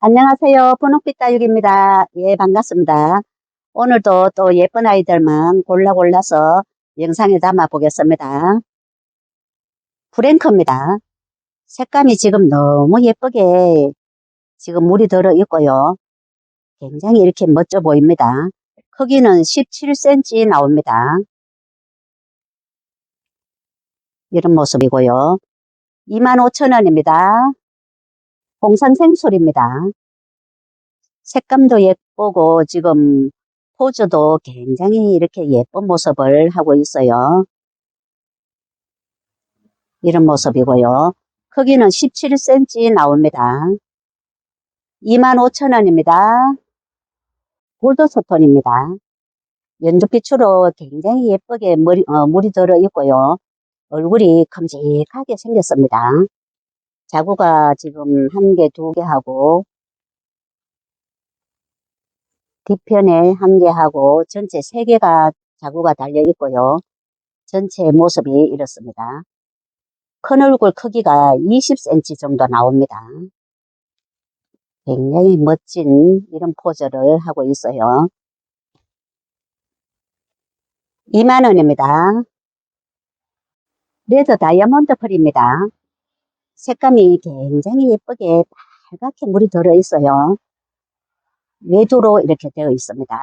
안녕하세요. 분홍빛 다육입니다. 예, 반갑습니다. 오늘도 또 예쁜 아이들만 골라 골라서 영상에 담아 보겠습니다. 프랭크입니다. 색감이 지금 너무 예쁘게 지금 물이 들어 있고요. 굉장히 이렇게 멋져 보입니다. 크기는 17cm 나옵니다. 이런 모습이고요. 25,000원입니다. 홍상생술입니다. 색감도 예쁘고 지금 포즈도 굉장히 이렇게 예쁜 모습을 하고 있어요. 이런 모습이고요. 크기는 17cm 나옵니다. 25,000원입니다. 골드스톤입니다. 연두빛으로 굉장히 예쁘게 머리, 어, 물이 들어 있고요. 얼굴이 큼직하게 생겼습니다. 자구가 지금 한 개, 두 개 하고, 뒤편에 한 개 하고, 전체 세 개가 자구가 달려 있고요. 전체 모습이 이렇습니다. 큰 얼굴 크기가 20cm 정도 나옵니다. 굉장히 멋진 이런 포즈를 하고 있어요. 2만원입니다. 레드 다이아몬드 펄입니다. 색감이 굉장히 예쁘게 빨갛게 물이 들어 있어요. 외두로 이렇게 되어 있습니다.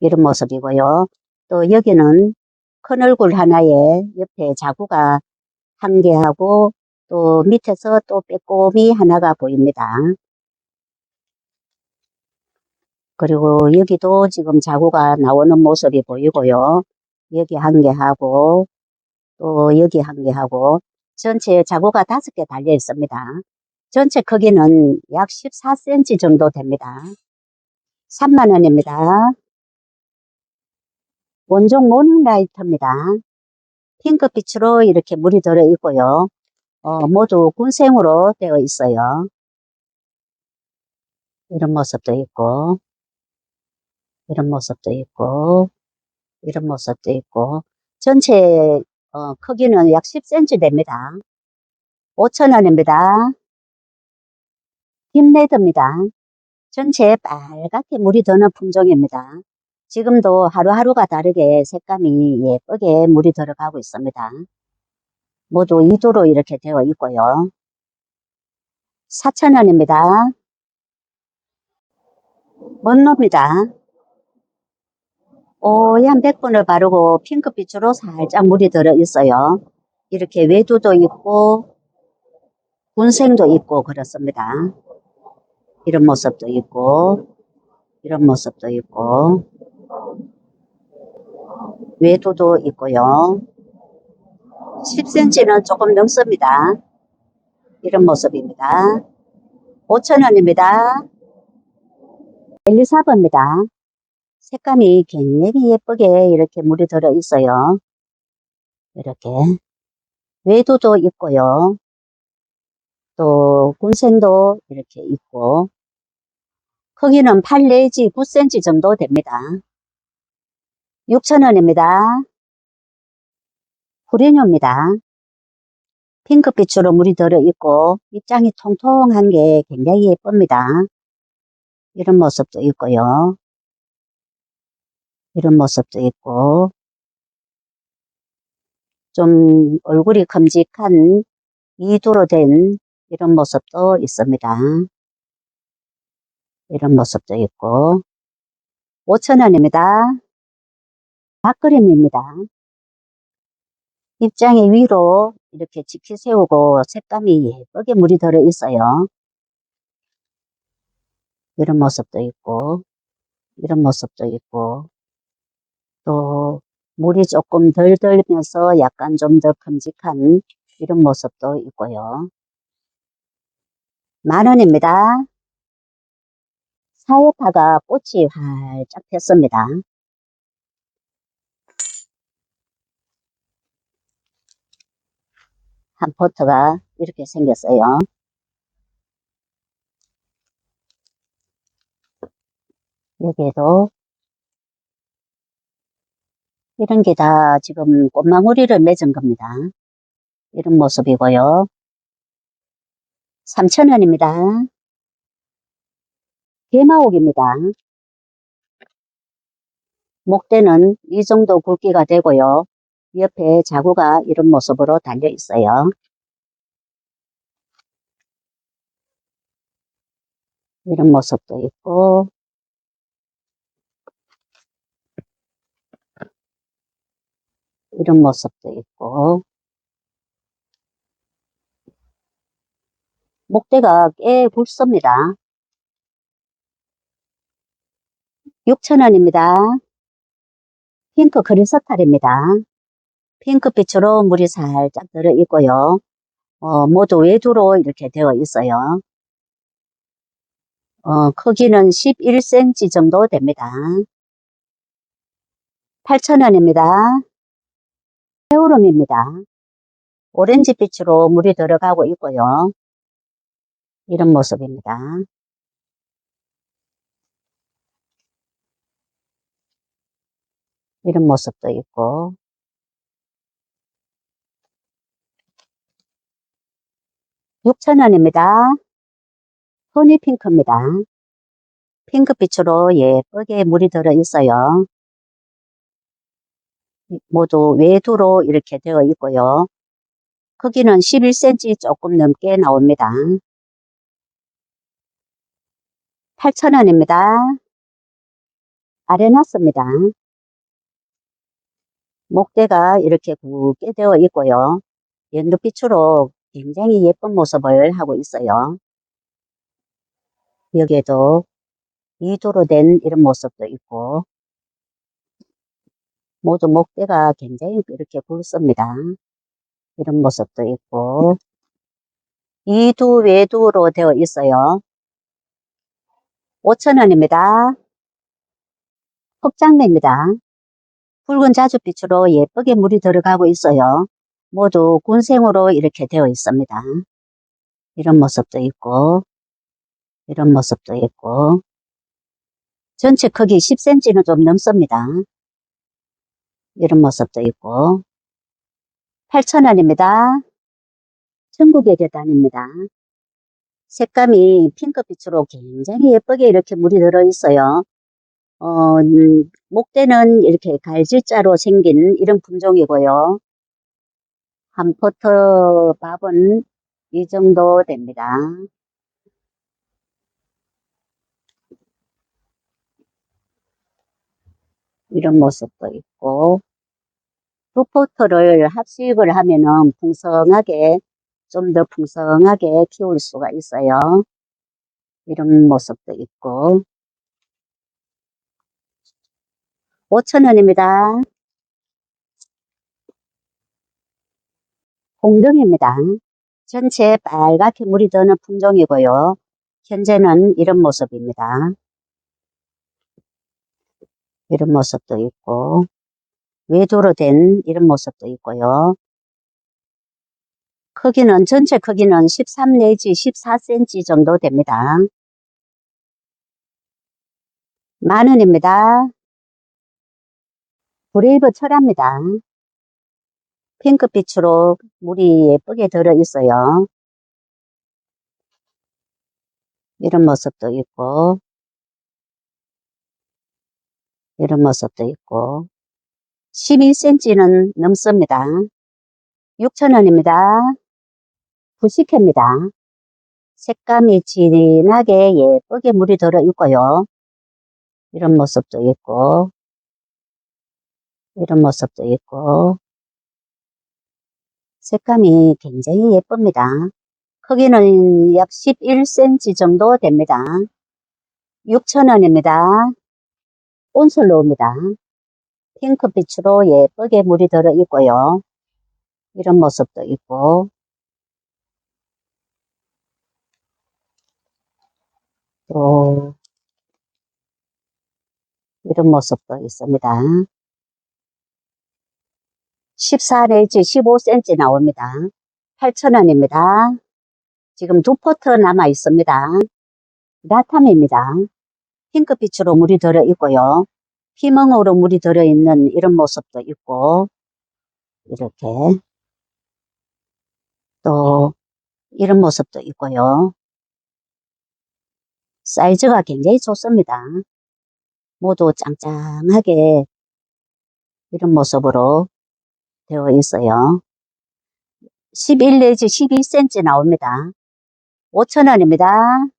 이런 모습이고요. 또 여기는 큰 얼굴 하나에 옆에 자구가 한 개하고 또 밑에서 또 빼꼼이 하나가 보입니다. 그리고 여기도 지금 자구가 나오는 모습이 보이고요. 여기 한 개 하고 또 여기 한 개 하고 전체 자구가 다섯 개 달려 있습니다. 전체 크기는 약 14cm 정도 됩니다. 3만원입니다. 원종 모닝라이트입니다. 핑크빛으로 이렇게 물이 들어 있고요. 어, 모두 군생으로 되어 있어요. 이런 모습도 있고, 이런 모습도 있고, 이런 모습도 있고, 전체 어, 크기는 약 10cm 됩니다. 5,000원입니다. 딥레드입니다. 전체 빨갛게 물이 드는 품종입니다. 지금도 하루하루가 다르게 색감이 예쁘게 물이 들어가고 있습니다. 모두 2도로 이렇게 되어 있고요. 4,000원입니다. 먼로입니다. 오얀 백분을 바르고 핑크빛으로 살짝 물이 들어 있어요. 이렇게 외두도 있고 군생도 있고 그렇습니다. 이런 모습도 있고 이런 모습도 있고 외두도 있고요. 10cm는 조금 넘습니다. 이런 모습입니다. 5,000원입니다. 엘리사버입니다. 색감이 굉장히 예쁘게 이렇게 물이 들어 있어요. 이렇게 외두도 있고요. 또 군생도 이렇게 있고 크기는 8 내지 9cm 정도 됩니다. 6,000원입니다. 후레뇨입니다. 핑크빛으로 물이 들어 있고 입장이 통통한 게 굉장히 예쁩니다. 이런 모습도 있고요. 이런 모습도 있고 좀 얼굴이 큼직한 이두로 된 이런 모습도 있습니다. 이런 모습도 있고 5천원입니다. 밥그림입니다. 입장에 위로 이렇게 지키 세우고 색감이 예쁘게 물이 들어 있어요. 이런 모습도 있고 이런 모습도 있고 또 물이 조금 덜 들면서 약간 좀 더 큼직한 이런 모습도 있고요. 만원입니다. 사회파가 꽃이 활짝 폈습니다. 한 포트가 이렇게 생겼어요. 여기에도 이런 게 다 지금 꽃망울이를 맺은 겁니다. 이런 모습이고요. 3,000원입니다. 개마옥입니다. 목대는 이 정도 굵기가 되고요. 옆에 자구가 이런 모습으로 달려 있어요. 이런 모습도 있고 이런 모습도 있고 목대가 꽤 굵습니다. 6,000원입니다. 핑크 크리스탈입니다. 핑크빛으로 물이 살짝 들어 있고요. 어, 모두 외두로 이렇게 되어 있어요. 어, 크기는 11cm 정도 됩니다. 8,000원입니다. 새우름입니다. 오렌지빛으로 물이 들어가고 있고요. 이런 모습입니다. 이런 모습도 있고 육0 0 0 원입니다 허니핑크입니다. 핑크빛으로 예쁘게 물이 들어 있어요. 모두 외두로 이렇게 되어 있고요. 크기는 11cm 조금 넘게 나옵니다. 8,000원입니다. 아레나스입니다. 목대가 이렇게 굵게 되어 있고요. 연두빛으로 굉장히 예쁜 모습을 하고 있어요. 여기에도 이도로 된 이런 모습도 있고 모두 목대가 굉장히 이렇게 굵습니다. 이런 모습도 있고 이두 외두로 되어 있어요. 5천원입니다 흑장매입니다. 붉은 자주빛으로 예쁘게 물이 들어가고 있어요. 모두 군생으로 이렇게 되어 있습니다. 이런 모습도 있고 이런 모습도 있고 전체 크기 10cm는 좀 넘습니다. 이런 모습도 있고 8,000원입니다. 전국의 계단입니다. 색감이 핑크빛으로 굉장히 예쁘게 이렇게 물이 들어있어요. 어, 음, 목대는 이렇게 갈질자로 생긴 이런 품종이고요. 한 포트 밥은 이 정도 됩니다. 이런 모습도 있고 두 포트를 합식을 하면은 풍성하게 좀 더 풍성하게 키울 수가 있어요. 이런 모습도 있고 5천원입니다 홍등입니다. 전체 빨갛게 물이 드는 품종이고요. 현재는 이런 모습입니다. 이런 모습도 있고 외도로 된 이런 모습도 있고요. 크기는 전체 크기는 13 내지 14cm 정도 됩니다. 만원입니다. 브레이브 철합니다. 핑크빛으로 물이 예쁘게 들어 있어요. 이런 모습도 있고 이런 모습도 있고 12cm는 넘습니다. 6,000원입니다. 부식입니다. 색감이 진하게 예쁘게 물이 들어 있고요. 이런 모습도 있고 이런 모습도 있고 색감이 굉장히 예쁩니다. 크기는 약 11cm 정도 됩니다. 6,000원입니다. 온슬로우입니다. 핑크빛으로 예쁘게 물이 들어 있고요. 이런 모습도 있고 또 이런 모습도 있습니다. 14 내지 15cm 나옵니다. 8,000원입니다. 지금 두 포트 남아 있습니다. 라탐입니다. 핑크빛으로 물이 들어 있고요. 피멍으로 물이 들어 있는 이런 모습도 있고 이렇게 또 이런 모습도 있고요. 사이즈가 굉장히 좋습니다. 모두 짱짱하게 이런 모습으로 되어 있어요. 11 내지 12cm 나옵니다. 5,000원입니다.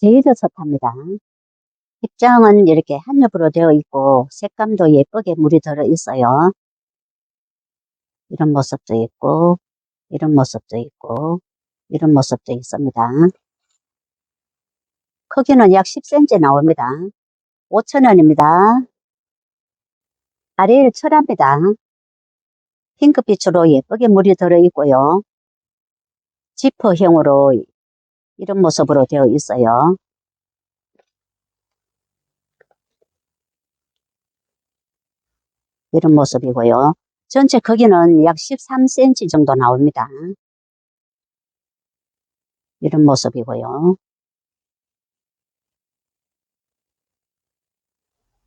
제이더서 탑니다. 입장은 이렇게 한 겹으로 되어 있고 색감도 예쁘게 물이 들어 있어요. 이런 모습도 있고 이런 모습도 있고 이런 모습도 있습니다. 크기는 약 10cm 나옵니다. 5,000원입니다. 아래를 철합니다. 핑크빛으로 예쁘게 물이 들어 있고요. 지퍼형으로 이런 모습으로 되어 있어요. 이런 모습이고요. 전체 크기는 약 13cm 정도 나옵니다. 이런 모습이고요.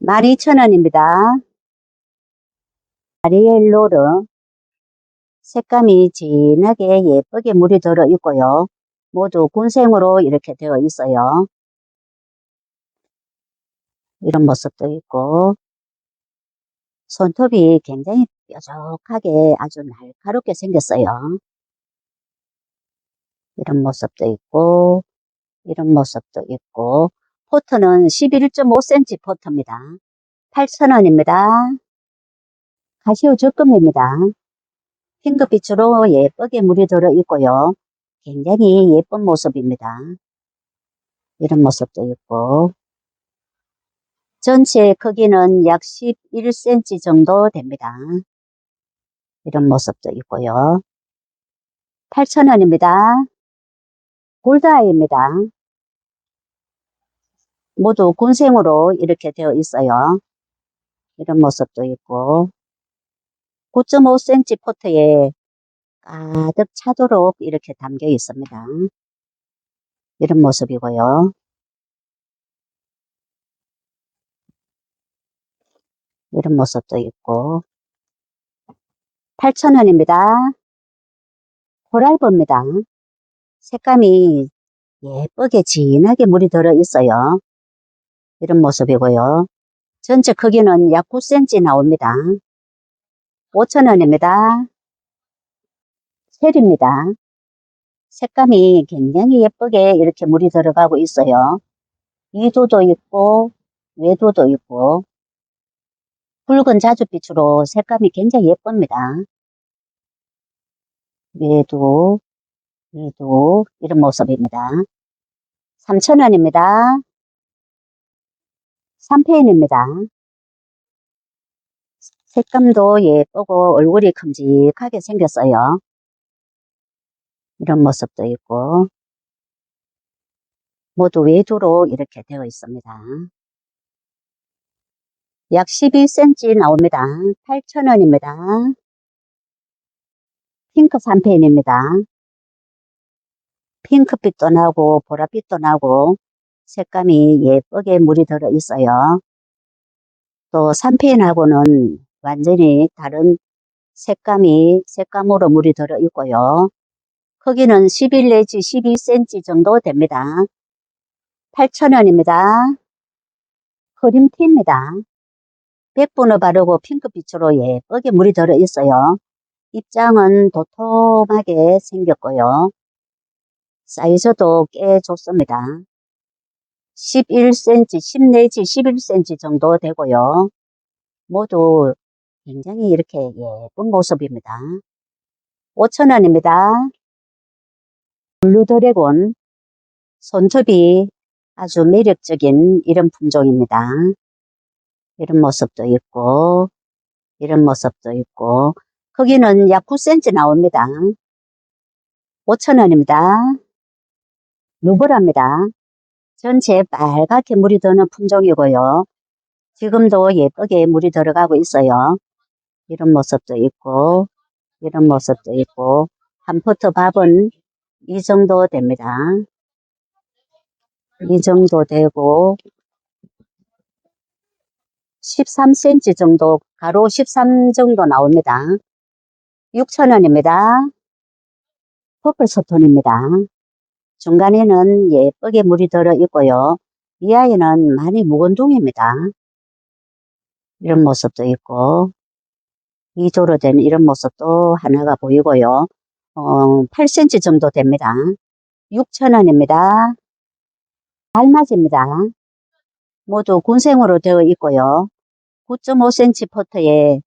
12,000원입니다. 아리엘 로르 색감이 진하게 예쁘게 물이 들어 있고요. 모두 군생으로 이렇게 되어 있어요. 이런 모습도 있고 손톱이 굉장히 뾰족하게 아주 날카롭게 생겼어요. 이런 모습도 있고 이런 모습도 있고 포트는 11.5cm 포트입니다. 8,000원입니다. 가시오 적금입니다. 핑크빛으로 예쁘게 물이 들어 있고요. 굉장히 예쁜 모습입니다. 이런 모습도 있고 전체 크기는 약 11cm 정도 됩니다. 이런 모습도 있고요. 8,000원입니다. 골드아이입니다. 모두 군생으로 이렇게 되어 있어요. 이런 모습도 있고 9.5cm 포트에 가득 차도록 이렇게 담겨 있습니다. 이런 모습이고요. 이런 모습도 있고 8,000원입니다. 코랄브입니다. 색감이 예쁘게 진하게 물이 들어 있어요. 이런 모습이고요. 전체 크기는 약 9cm 나옵니다. 5,000원입니다. 셀입니다. 색감이 굉장히 예쁘게 이렇게 물이 들어가고 있어요. 위도도 있고 외도도 있고 붉은 자줏빛으로 색감이 굉장히 예쁩니다. 외도, 위도 이런 모습입니다. 3,000원입니다. 3페인입니다. 색감도 예쁘고 얼굴이 큼직하게 생겼어요. 이런 모습도 있고 모두 외두로 이렇게 되어 있습니다. 약 12cm 나옵니다. 8,000원입니다. 핑크 3펜입니다. 핑크빛도 나고 보라빛도 나고 색감이 예쁘게 물이 들어 있어요. 또 3펜하고는 완전히 다른 색감이 색감으로 물이 들어 있고요. 크기는 11 내지 12cm 정도 됩니다. 8,000원입니다. 크림티입니다. 백분을 바르고 핑크빛으로 예쁘게 물이 들어 있어요. 입장은 도톰하게 생겼고요. 사이즈도 꽤 좋습니다. 11cm, 10 내지 11cm 정도 되고요. 모두 굉장히 이렇게 예쁜 모습입니다. 5,000원입니다. 블루드래곤 손톱이 아주 매력적인 이런 품종입니다. 이런 모습도 있고 이런 모습도 있고 크기는 약 9cm 나옵니다. 5,000원입니다. 누브랍니다. 전체 빨갛게 물이 드는 품종이고요. 지금도 예쁘게 물이 들어가고 있어요. 이런 모습도 있고 이런 모습도 있고 한 포트 밥은 이 정도 됩니다. 이 정도 되고 13cm 정도 가로 13 정도 나옵니다. 6,000원입니다. 퍼플 스톤입니다. 중간에는 예쁘게 물이 들어 있고요. 이 아이는 많이 묵은둥입니다. 이런 모습도 있고, 이조로 된 이런 모습도 하나가 보이고요. 어, 8cm 정도 됩니다. 6,000원입니다. 달맞입니다. 모두 군생으로 되어 있고요. 9.5cm 포트에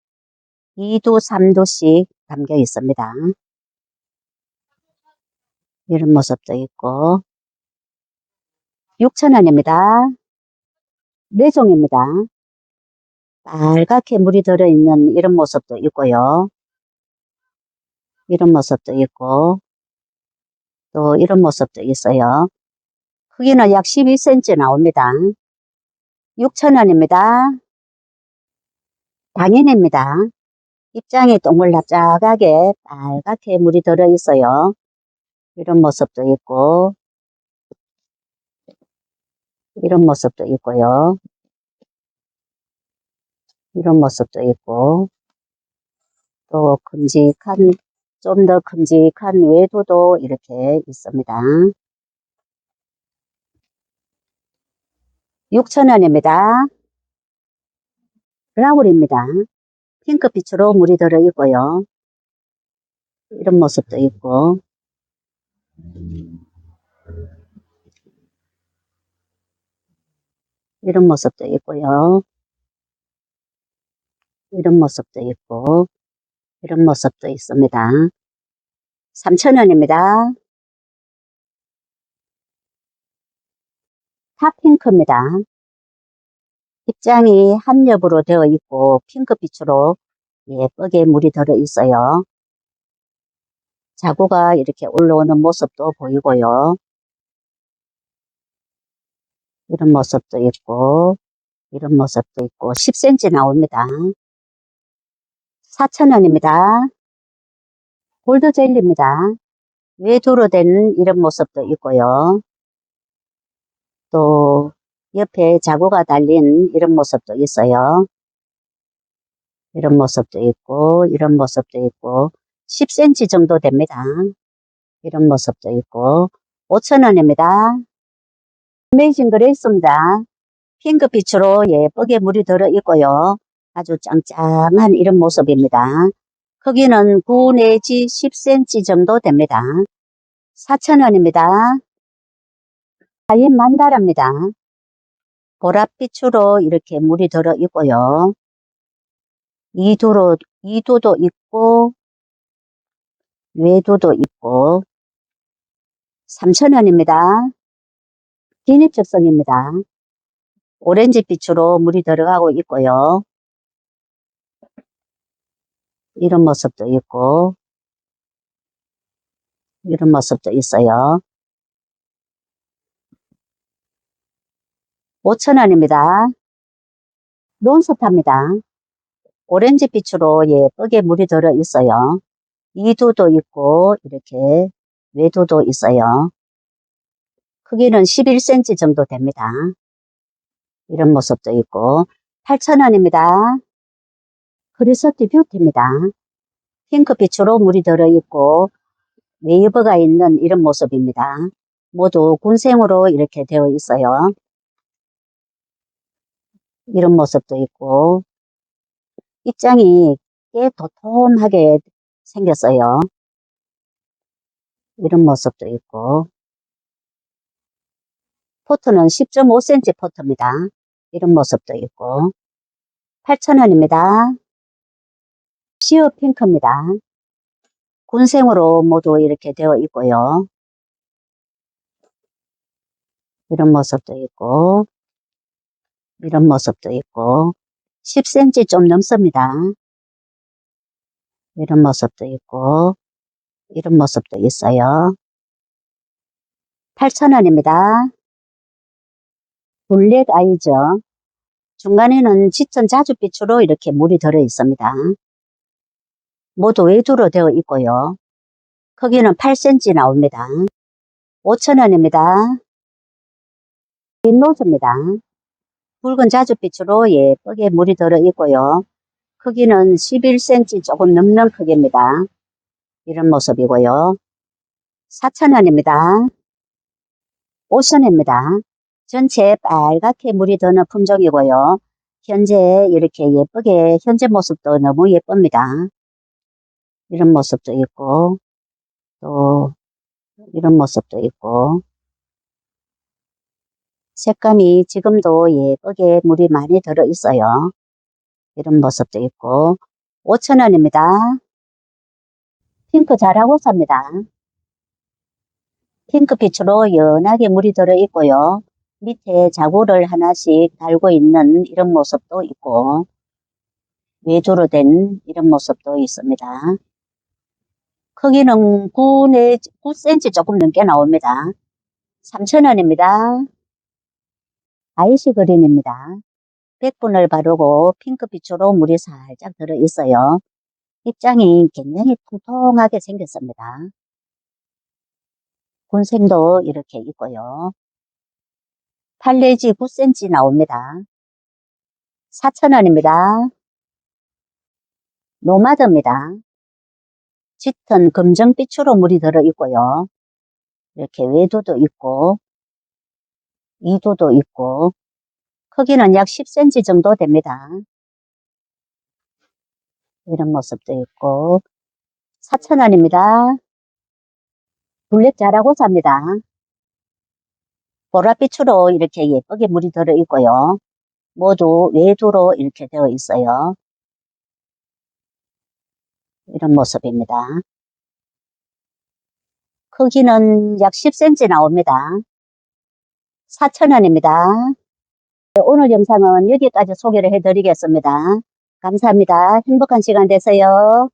2도, 3도씩 담겨 있습니다. 이런 모습도 있고 6,000원입니다. 내종입니다. 빨갛게 물이 들어있는 이런 모습도 있고요. 이런 모습도 있고 또 이런 모습도 있어요. 크기는 약 12cm 나옵니다. 6,000원입니다. 당연입니다. 입장이 동글납작하게 빨갛게 물이 들어있어요. 이런 모습도 있고 이런 모습도 있고요. 이런 모습도 있고 또 큼직한 좀 더 큼직한 외도도 이렇게 있습니다. 6,000원입니다. 라울입니다. 핑크빛으로 물이 들어 있고요. 이런 모습도 있고 이런 모습도 있고요. 이런 모습도 있고 이런 모습도 있습니다. 3,000원입니다. 탑핑크입니다. 입장이 한 겹으로 되어 있고 핑크빛으로 예쁘게 물이 들어 있어요. 자구가 이렇게 올라오는 모습도 보이고요. 이런 모습도 있고 이런 모습도 있고 10cm 나옵니다. 4,000원입니다. 골드 젤리입니다. 외도로 된 이런 모습도 있고요. 또 옆에 자구가 달린 이런 모습도 있어요. 이런 모습도 있고 이런 모습도 있고 10cm 정도 됩니다. 이런 모습도 있고 5,000원입니다. 어메이징 그레이스입니다. 핑크빛으로 예쁘게 물이 들어 있고요. 아주 짱짱한 이런 모습입니다. 크기는 9 내지 10cm 정도 됩니다. 4,000원입니다. 하얀 만다라입니다. 보랏빛으로 이렇게 물이 들어 있고요. 이도로, 이도도 있고, 외도도 있고, 3,000원입니다. 진입적성입니다. 오렌지빛으로 물이 들어가고 있고요. 이런 모습도 있고, 이런 모습도 있어요. 5,000원입니다. 론스타입니다. 오렌지 빛으로 예쁘게 물이 들어 있어요. 이두도 있고 이렇게 외두도 있어요. 크기는 11cm 정도 됩니다. 이런 모습도 있고 8,000원입니다. 크리스티 뷰티입니다. 핑크빛으로 물이 들어있고 웨이브가 있는 이런 모습입니다. 모두 군생으로 이렇게 되어 있어요. 이런 모습도 있고 입장이 꽤 도톰하게 생겼어요. 이런 모습도 있고 포트는 10.5cm 포트입니다. 이런 모습도 있고 8,000원입니다. 시어 핑크입니다. 군생으로 모두 이렇게 되어 있고요. 이런 모습도 있고 이런 모습도 있고 10cm 좀 넘습니다. 이런 모습도 있고 이런 모습도 있어요. 8,000원입니다. 블랙 아이죠. 중간에는 짙은 자줏빛으로 이렇게 물이 들어 있습니다. 모두 외두로 되어 있고요. 크기는 8cm 나옵니다. 5,000원입니다. 빈노즈입니다. 붉은 자줏빛으로 예쁘게 물이 들어 있고요. 크기는 11cm 조금 넘는 크기입니다. 이런 모습이고요. 4,000원입니다. 5,000원입니다. 전체 빨갛게 물이 드는 품종이고요. 현재 이렇게 예쁘게 현재 모습도 너무 예쁩니다. 이런 모습도 있고 또 이런 모습도 있고 색감이 지금도 예쁘게 물이 많이 들어 있어요. 이런 모습도 있고 5,000원입니다. 핑크 잘하고 삽니다. 핑크빛으로 연하게 물이 들어 있고요. 밑에 자구를 하나씩 달고 있는 이런 모습도 있고 외조로 된 이런 모습도 있습니다. 크기는 9, 내 9cm 조금 넘게 나옵니다. 3,000원입니다. 아이시 그린입니다. 100분을 바르고 핑크빛으로 물이 살짝 들어 있어요. 입장이 굉장히 통통하게 생겼습니다. 군생도 이렇게 있고요. 8내지 9cm 나옵니다. 4,000원입니다. 노마드입니다. 짙은 검정빛으로 물이 들어 있고요. 이렇게 외도도 있고, 이도도 있고, 크기는 약 10cm 정도 됩니다. 이런 모습도 있고, 4,000원입니다. 블랙 잘하고 삽니다. 보랏빛으로 이렇게 예쁘게 물이 들어 있고요. 모두 외두로 이렇게 되어 있어요. 이런 모습입니다. 크기는 약 10cm 나옵니다. 4,000원입니다. 오늘 영상은 여기까지 소개를 해드리겠습니다. 감사합니다. 행복한 시간 되세요.